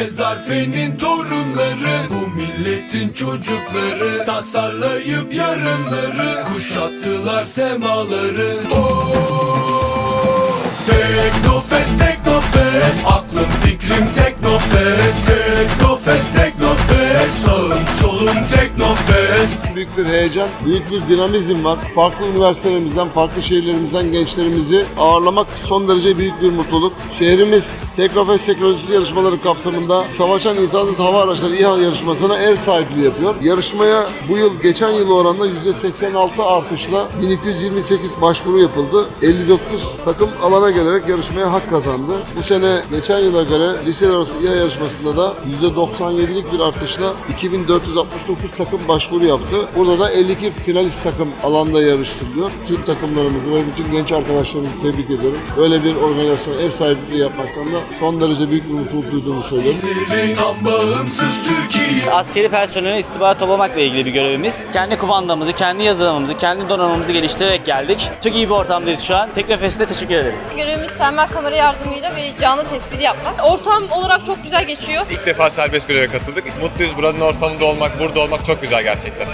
Ezarfe'nin torunları Bu milletin çocukları Tasarlayıp yarınları Kuşattılar semaları Oh! Teknofest, Teknofest Aklım fikrim Teknofest Teknofest, Teknofest Sağım solum Teknofest Büyük bir heyecan, büyük bir dinamizm var. Farklı üniversitelerimizden, farklı şehirlerimizden gençlerimizi ağırlamak son derece büyük bir mutluluk. Şehrimiz Teknofest Teknolojisi yarışmaları kapsamında Savaşan İnsansız Hava Araçları İHA yarışmasına ev sahipliği yapıyor. Yarışmaya bu yıl geçen yıl oranla %86 artışla 1228 başvuru yapıldı. 59 takım alana gelerek yarışmaya hak kazandı. Bu sene geçen yıla göre liseler arası İHA yarışmasında da %97'lik bir artışla 2469 takım başvuru yaptı. Burada da 52 finalist takım alanda yarıştırılıyor. Tüm takımlarımızı ve bütün genç arkadaşlarımızı tebrik ediyorum. Böyle bir organizasyon ev sahipliği yapmaktan da son derece büyük bir mutluluk duyduğumu söylüyorum. Askeri personele istihbarat toplamakla ilgili bir görevimiz. Kendi kumandamızı, kendi yazılımımızı, kendi donanımımızı geliştirerek geldik. Çok iyi bir ortamdayız şu an. Teknofest'e teşekkür ederiz. Görevimiz termal kamera yardımıyla ve canlı tespiti yapmak. Ortam olarak çok güzel geçiyor. İlk defa serbest göreve katıldık. Mutluyuz buranın ortamında olmak, burada olmak çok güzel gerçekten.